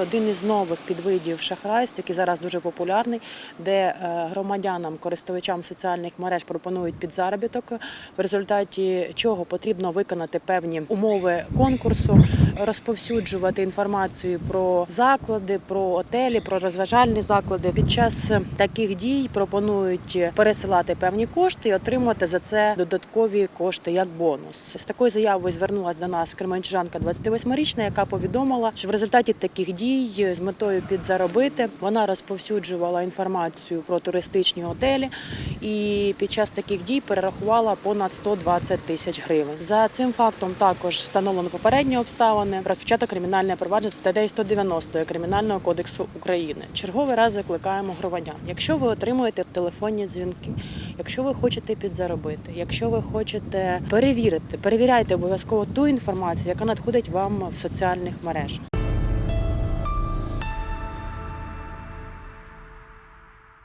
Один із нових підвидів шахрайств, який зараз дуже популярний, де е, громадянам, користувачам соціальних мереж пропонують підзаробіток, в результаті чого потрібно виконати певні умови конкурсу, розповсюджувати інформацію про заклади, про отелі, про розважальні заклади. Під час таких дій пропонують пересилати певні кошти і отримати за це додаткові кошти як бонус. З такою заявою звернулася до нас кременчужанка 28-річна, яка повідомила, що в результаті таких дій з метою підзаробити вона розповсюджувала інформацію про туристичні готелі і під час таких дій перерахувала понад 120 тисяч гривень. За цим фактом також встановлено попередні обставини. Розпочато кримінальне провадження статтею 190 Кримінального кодексу України. Черговий раз закликаємо громадян. Якщо ви отримуєте телефонні дзвінки, якщо ви хочете підзаробити, якщо ви хочете перевірити, перевіряйте обов'язково ту інформацію, яка надходить вам в соціальних мережах.